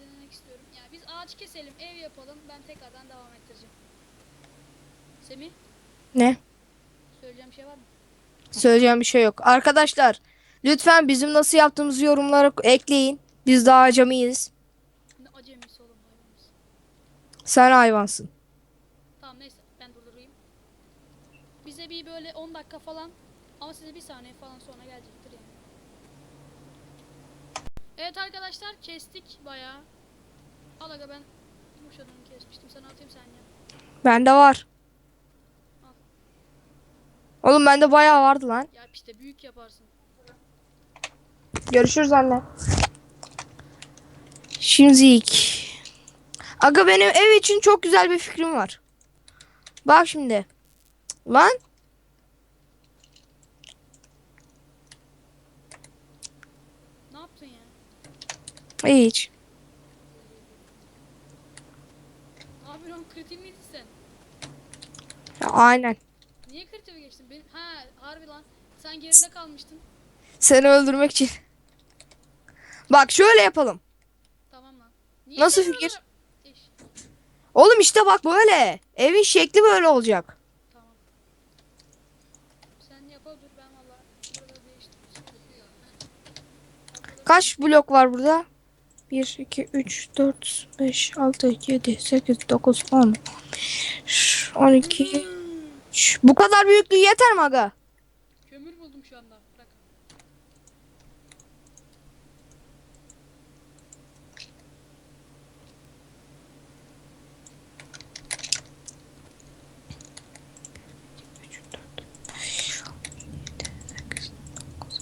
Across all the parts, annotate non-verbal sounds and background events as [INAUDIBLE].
Belirlemek istiyorum. Yani biz ağaç keselim, ev yapalım. Ben tekrardan devam ettireceğim. Semih, Ne? söyleyeceğim bir şey var mı? Söyleyeceğim bir şey yok. Arkadaşlar lütfen bizim nasıl yaptığımızı yorumlara ekleyin. Biz daha acemiyiz. Ne acemisi oğlum hayvanız. Sen hayvansın. Tamam neyse ben durdurayım. Bize bir böyle 10 dakika falan ama size bir saniye falan sonra gelecektir yani. Evet arkadaşlar kestik bayağı. Al aga ben yumuşadığını kesmiştim. Sen atayım sen ya. Bende var. Oğlum bende bayağı vardı lan. Ya işte büyük yaparsın. Görüşürüz anne. Şimdilik. Aga benim ev için çok güzel bir fikrim var. Bak şimdi. Lan. Ne yaptın ya? Hiç. Kritik miydin sen? Ya, aynen. Niye kritiğe geçtin? Benim... Ha harbi lan. Sen geride kalmıştın. Seni öldürmek için. Bak şöyle yapalım. Tamam lan. Niye Nasıl fikir? Oğlum işte bak böyle. Evin şekli böyle olacak. Tamam. Sen dur ben valla. Kaç blok var burada? 1, 2, 3, 4, 5, 6, 7, 8, 9, 10, 12, 3. Bu kadar büyüklüğü yeter mi aga? Kömür buldum şu anda. Bırak. Zil çaldı tekrardan. Evet geri döndüm. Neyse. Bu arada baltam hiç sanmayın yani şu an. O kadar kestim şu anda baltamda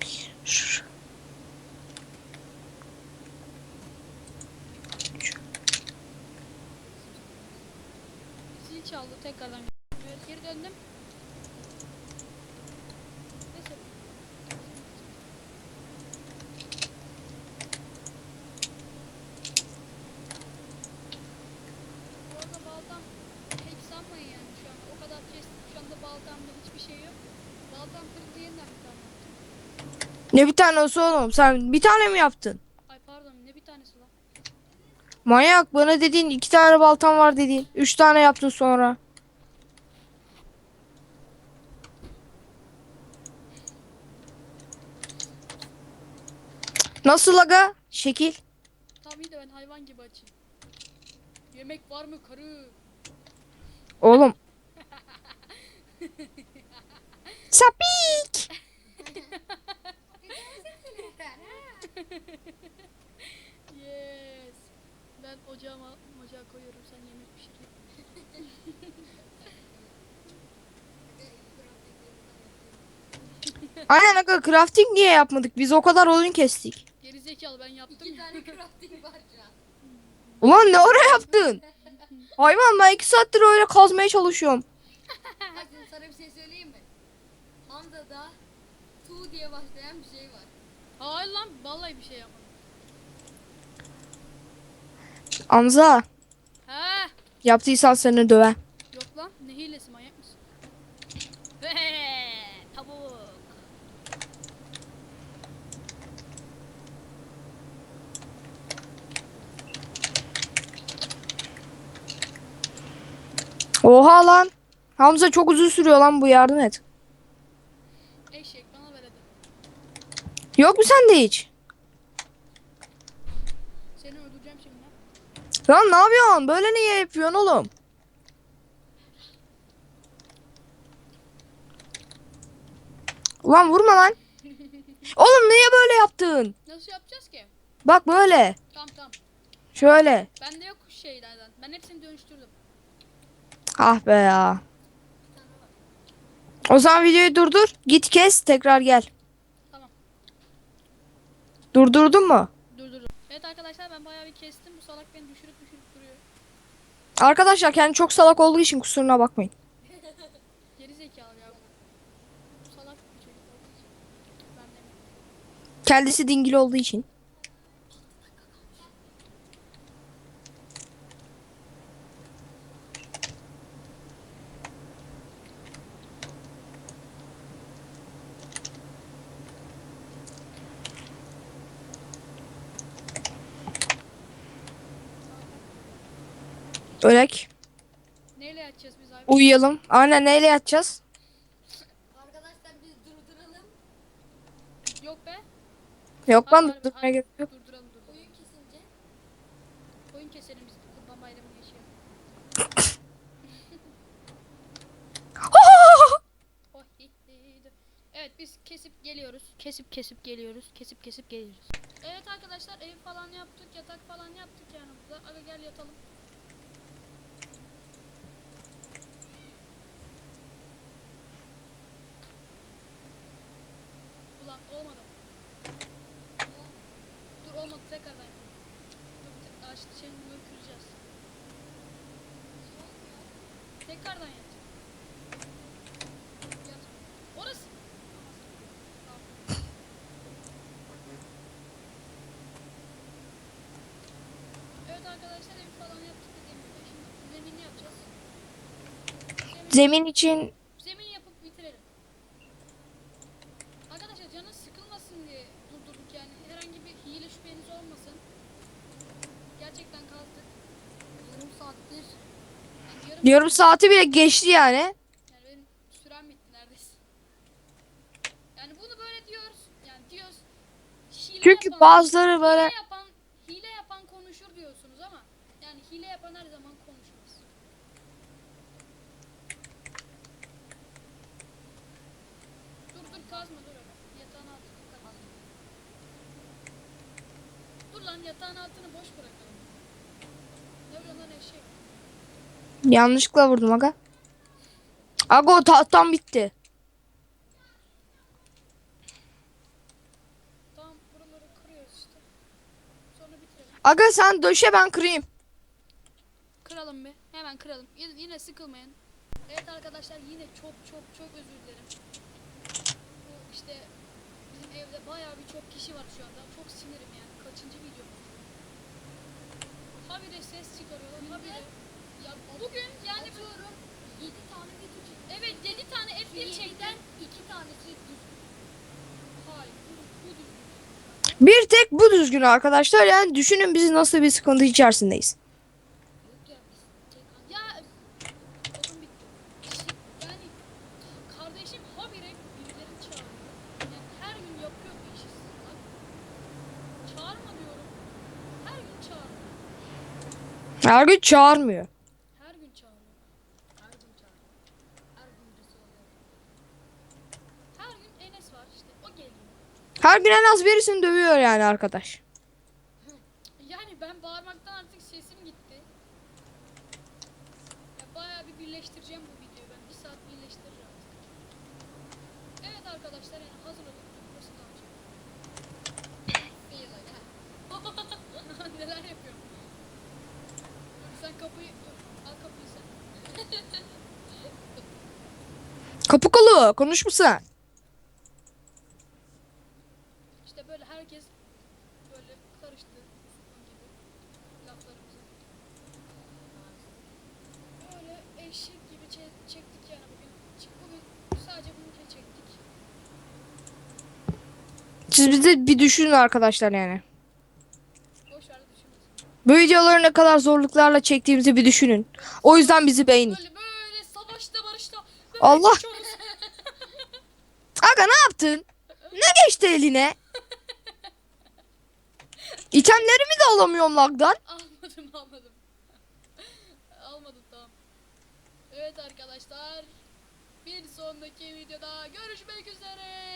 hiçbir şey yok. Baltam kırıldı yeniden bir tane yaptım. Ne bir tane olsa oğlum? Sen bir tane mi yaptın? Ay pardon ne bir tanesi lan. Manyak bana dediğin iki tane baltam var dediğin. Üç tane yaptın sonra. Nasıl aga? Şekil. Tam iyi de ben hayvan gibi açayım. Yemek var mı karı? Oğlum. [LAUGHS] Sapik. Yes. Ben ocağıma ocağa koyuyorum sen yemek pişir. Aynen aga crafting niye yapmadık? Biz o kadar oyun kestik. Zekalı ben yaptım İki ya. tane crafting var şu an. Ulan ne oraya yaptın? Hayvan ben iki saattir öyle kazmaya çalışıyorum. Bak şimdi sana bir şey söyleyeyim mi? Hamza'da tu diye başlayan bir şey var. Hayır lan vallahi bir şey yapmadım. Amza He. yaptıysan seni döve. Yok lan ne hilesi Oha lan. Hamza çok uzun sürüyor lan bu yardım et. Eşek bana ver hadi. Yok mu sende hiç? Seni öldüreceğim şimdi. Lan ne yapıyorsun? Böyle niye yapıyorsun oğlum? Ulan vurma lan. [LAUGHS] Oğlum niye böyle yaptın? Nasıl yapacağız ki? Bak böyle. Tamam tamam. Şöyle. Bende yok şeylerden. Ben hepsini dönüştürdüm. Ah be ya. O zaman videoyu durdur. Git kes tekrar gel. Tamam. Durdurdun mu? Durdurdum. Evet arkadaşlar ben bayağı bir kestim. Bu salak beni düşürüp düşürüp duruyor. Arkadaşlar kendi çok salak olduğu için kusuruna bakmayın. [LAUGHS] Geri zekalı ya. Bu salak bir çocuk olduğu için. Ben de Kendisi dingil olduğu için. Ölek. Neyle yatacağız biz abi? Uyuyalım. Aynen neyle yatacağız? Arkadaşlar biz durduralım. Yok be. Yok lan durdurmaya gerek yok. Durduralım durduralım. Oyun kesince. Koyun keselim biz kurban bayramını yaşayalım. [LAUGHS] Oh, hi, hi, hi. Evet biz kesip geliyoruz. Kesip kesip geliyoruz. Kesip kesip geliyoruz. Evet arkadaşlar ev falan yaptık. Yatak falan yaptık yani burada. Aga gel yatalım. Ulan olmadı. Dur olmadı tekrardan. Dur tek ağaç şeyini kıracağız. Tekrardan yat. Yat. Orası. Evet arkadaşlar evi falan yaptık dediğim gibi. Şimdi zemini yapacağız. Zemin için zemin yapıp bitirelim. Arkadaşlar canın sıkılmasın diye durdurduk yani. Herhangi bir hile şüpheniz olmasın. Gerçekten kazdık. Yarım saattir. Yani yarım, yarım saati bile geçti yani. Yani benim sürem bitti neredeyse. Yani bunu böyle diyoruz. Yani diyoruz. Hile Çünkü yapan- bazıları böyle hile yapan hile yapan konuşur diyorsunuz ama yani hile yapan her zaman konuşmaz. Dur dur kazma dur. Yatağın altını kazma. Dur lan yatağın altını boş bırakalım. Ne oluyor lan eşek? Yanlışlıkla vurdum aga. Aga o tahtam bitti. Aga sen döşe ben kırayım. Kıralım bir. Hemen kıralım. Y- Yine sıkılmayın. Evet arkadaşlar yine çok çok çok özür dilerim. Bu işte bizim evde bayağı bir çok kişi var şu anda. Çok sinirim yani. Kaçıncı video? Habire ses çıkarıyorlar. Habire. Ya bugün yani bu... Atıyorum. 7 tane video çektim. Evet 7 tane F1 çekten. Çekten 2 tanesi düz. Hayır. Bu, bu düzgün. Bir tek bu düzgün arkadaşlar. Yani düşünün biz nasıl bir sıkıntı içerisindeyiz. Yok ya biz tek Ya odun bitti. Yani kardeşim habire birilerini çağırıyor. Yani her gün yapıyor bu işi sizler. Çağırma diyorum. Her gün çağırıyor. Her gün çağırmıyor. Her gün çağırıyor. her gün çağırıyor. Her gün birisi oluyor. Her gün Enes var işte. O geliyor. Her gün en az birisini dövüyor yani arkadaş. Yani ben bağırmaktan artık sesim gitti. Ya bayağı bir birleştireceğim bu videoyu ben. Bir saat birleştireceğim artık. Evet arkadaşlar yani hazır olun. Burası kalacak. Değil öyle. Neler yapıyorum? Dur, sen kapıyı dur. Al kapıyı sen. Kapı kolu konuş musun? İşte böyle herkes böyle karıştı. Laflarımızı. Böyle eşek gibi çe- çektik yani bugün. Bugün sadece bunu çektik. Siz bizi bir düşünün arkadaşlar yani. Bu videoları ne kadar zorluklarla çektiğimizi bir düşünün. O yüzden bizi beğenin. Böyle böyle savaşta barışta. Böyle Allah! Aga ne yaptın? Ne geçti eline? İtemlerimi de alamıyorum lagdan. almadım almadım. almadım tamam. Evet arkadaşlar. Bir sonraki videoda görüşmek üzere.